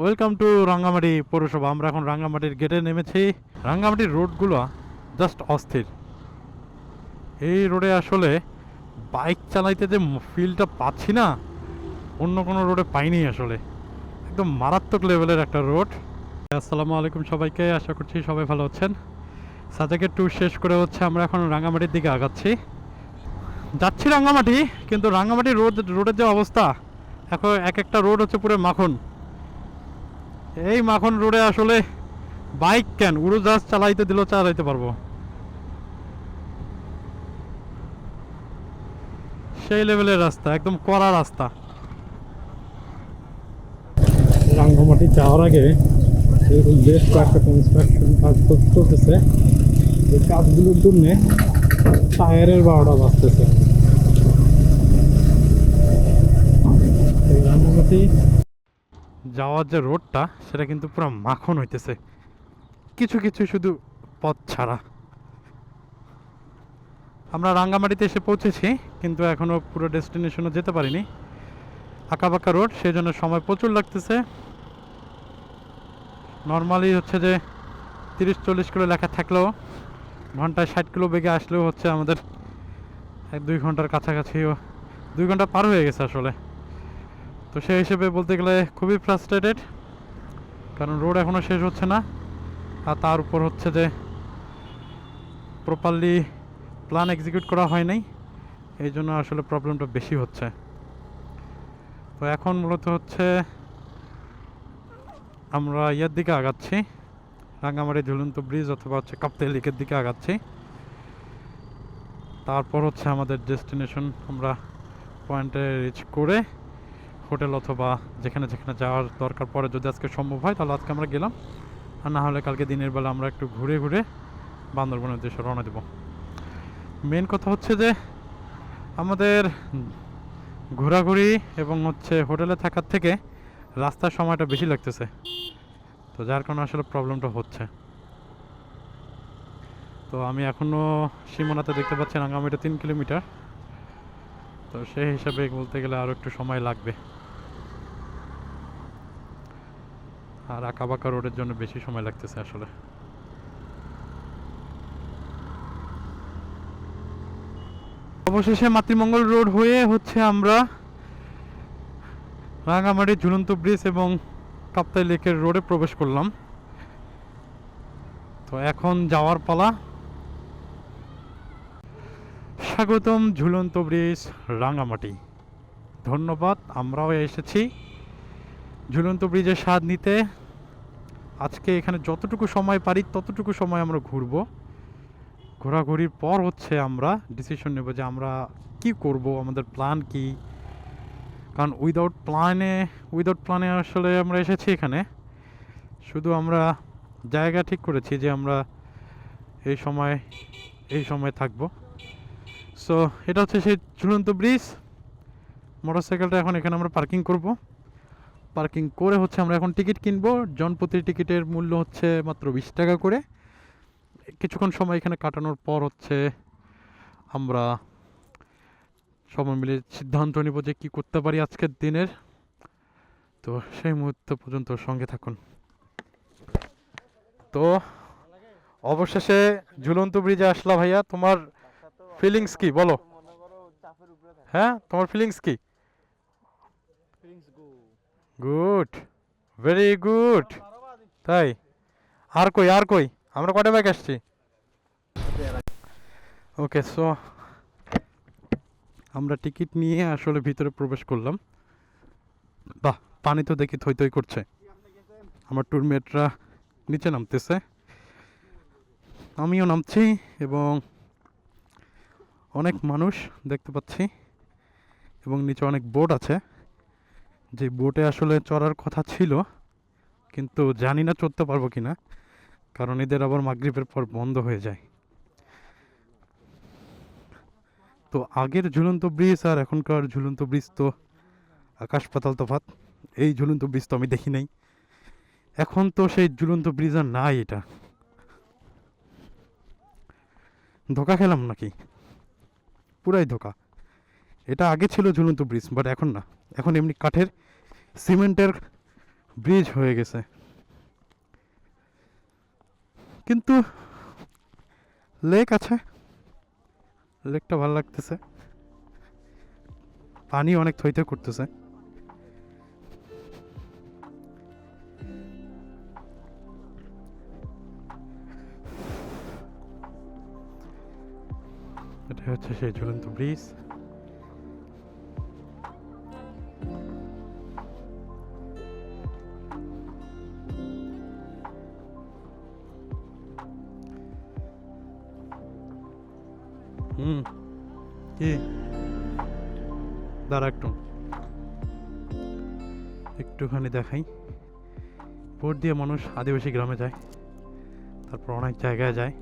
Welcome to Rangamati পৌরসভা আমরা এখন রাঙ্গামাটির গেটে নেমেছি রাঙ্গামাটির রোডগুলো জাস্ট অস্থির এই রোডে আসলে বাইক চালাইতে যে ফিলটা পাচ্ছি না অন্য কোনো রোডে পাইনি আসলে একদম মারাত্মক লেভেলের একটা রোড আসসালামু আলাইকুম সবাইকে, আশা করছি সবাই ভালো আছেন। সাজেকের ট্যুর শেষ করে হচ্ছে আমরা এখন রাঙ্গামাটির দিকে আগাচ্ছি। যাচ্ছি রাঙ্গামাটি কিন্তু রাঙ্গামাটি রোড রোডের যে অবস্থা, এখন এক একটা রোড হচ্ছে পুরো মাখন। এই মাখন রোডে আসলে বাইক কেন? উড়োজাহাজ চালাইতে দিলেও চালাইতে পারব। সেই লেভেলের রাস্তা, একদম কড়া রাস্তা। রাঙ্গামাটি যাওয়ার আগে এরকম বেশ কয়েকটা কনস্ট্রাকশন কাজ চল- চলতেছে। এই কাজগুলোর জন্য টায়ারের বারোটা বাজতেছে। এই রাঙ্গামাটি যাওয়ার যে রোডটা, সেটা কিন্তু পুরো মাখন হইতেছে। কিছু কিছু শুধু পথ ছাড়া। আমরা রাঙ্গামাটিতে এসে পৌঁছেছি, কিন্তু এখনও পুরো ডেস্টিনেশনে যেতে পারিনি। আঁকাবাঁকা রোড সেই জন্য সময় প্রচুর লাগতেছে। নর্মালি হচ্ছে যে তিরিশ চল্লিশ কিলো লেখা থাকলেও, ঘন্টায় ষাট কিলো বেগে আসলেও হচ্ছে আমাদের এক দুই ঘণ্টার কাছাকাছিও, দুই ঘণ্টা পার হয়ে গেছে আসলে। তো সেই হিসেবে বলতে গেলে খুবই ফ্রাস্ট্রেটেড কারণ রোড এখনও শেষ হচ্ছে না। আর তার উপর হচ্ছে যে প্রপারলি প্ল্যান এক্সিকিউট করা হয় নাই, এই জন্য আসলে প্রবলেমটা বেশি হচ্ছে। তো এখন মূলত হচ্ছে আমরা ইয়ের দিকে আগাচ্ছি রাঙ্গামারি ঝুলন্ত ব্রিজ অথবা হচ্ছে কাপ্তাই লেকের দিকে আগাচ্ছি। তারপর হচ্ছে আমাদের ডেস্টিনেশন আমরা পয়েন্টে রিচ করে হোটেল অথবা যেখানে যেখানে যাওয়ার দরকার পড়ে যদি আজকে সম্ভব হয়, তাহলে আজকে আমরা গেলাম। আর না হলে কালকে দিনের বেলা আমরা একটু ঘুরে ঘুরে বান্দরবনের উদ্দেশ্যে রওনা দেব। মেন কথা হচ্ছে যে, আমাদের ঘোরাঘুরি এবং হচ্ছে হোটেলে থাকার থেকে রাস্তার সময়টা বেশি লাগতেছে। তো যার কারণে আসলে প্রবলেমটা হচ্ছে। তো আমি এখনও সীমানাতে দেখতে পাচ্ছি রাঙ্গামাটিটা তিন কিলোমিটার। তো সেই হিসাবে বলতে গেলে আরও একটু সময় লাগবে। আর আঁকাবাঁকা রোডের জন্য বেশি সময় লাগতেছে আসলে। অবশেষে মাতৃমঙ্গল রোড হয়ে হচ্ছে আমরা রাঙামাটি ঝুলন্ত ব্রিজ এবং কাপ্তাই লেকের রোডে প্রবেশ করলাম। তো এখন যাওয়ার পালা স্বাগতম ঝুলন্ত ব্রিজ, রাঙামাটি। ধন্যবাদ, আমরাও এসেছি ঝুলন্ত ব্রিজের স্বাদ নিতে। আজকে এখানে যতটুকু সময় পারি, ততটুকু সময় আমরা ঘুরবো। ঘোরাঘুরির পর হচ্ছে আমরা ডিসিশন নেব যে আমরা কি করব, আমাদের প্ল্যান কি। কারণ উইদাউট প্ল্যানে উইদাউট প্ল্যানে আসলে আমরা এসেছি এখানে। শুধু আমরা জায়গা ঠিক করেছি যে আমরা এই সময় এই সময় থাকব। সো এটা হচ্ছে সেই ঝুলন্ত ব্রিজ মোটরসাইকেলটা এখন এখানে আমরা পার্কিং করব। পার্কিং করে হচ্ছে আমরা এখন টিকিট কিনবো। জনপ্রতি টিকিটের মূল্য হচ্ছে মাত্র বিশ টাকা করে। কিছুক্ষণ সময় এখানে কাটানোর পর হচ্ছে আমরা সবাই মিলে সিদ্ধান্ত নিব যে কী করতে পারি আজকের দিনের। তো সেই মুহূর্ত পর্যন্ত সঙ্গে থাকুন। তো অবশেষে ঝুলন্ত ব্রিজে আসলা ভাইয়া। তোমার ফিলিংস কি? বলো। হ্যাঁ? তোমার ফিলিংস কি? গুড ভেরি গুড তাই? আর কই আর কই? আমরা কটা ব্যাগ আসছি? ওকে সো আমরা টিকিট নিয়ে আসলে ভিতরে প্রবেশ করলাম। বাহ, পানি তো দেখি থই থই করছে। আমার টুরমেটরা নিচে নামতেছে। আমিও নামছি এবং অনেক মানুষ দেখতে পাচ্ছি এবং নিচে অনেক বোট আছে। যে বোটে আসলে চড়ার কথা ছিল, কিন্তু জানি না চড়তে পারব কি না কারণ এদের আবার মাগরিবের পর বন্ধ হয়ে যায়। তো আগের ঝুলন্ত ব্রিজ আর এখনকার ঝুলন্ত ব্রিজ তো আকাশ পাতাল তফাত এই ঝুলন্ত ব্রিজ তো আমি দেখি নাই। এখন তো সেই ঝুলন্ত ব্রিজ আর নাই এটা। ধোকা খেলাম নাকি? পুরাই ধোকা। এটা আগে ছিল ঝুলন্ত ব্রিজ বাট এখন না। এখন এমনি কাঠের, সিমেন্টের ব্রিজ হয়ে গেছে। কিন্তু লেক আছে। লেকটা ভালো লাগতেছে। পানি অনেক থইতে করতেছে। এটা হচ্ছে সেই ঝুলন্ত ব্রিজ। হুম, কি? দাঁড়া একটু। একটুখানি দেখাই। ভোট দিয়ে মানুষ আদিবাসী গ্রামে যায়, তারপর অনেক জায়গায় যায়।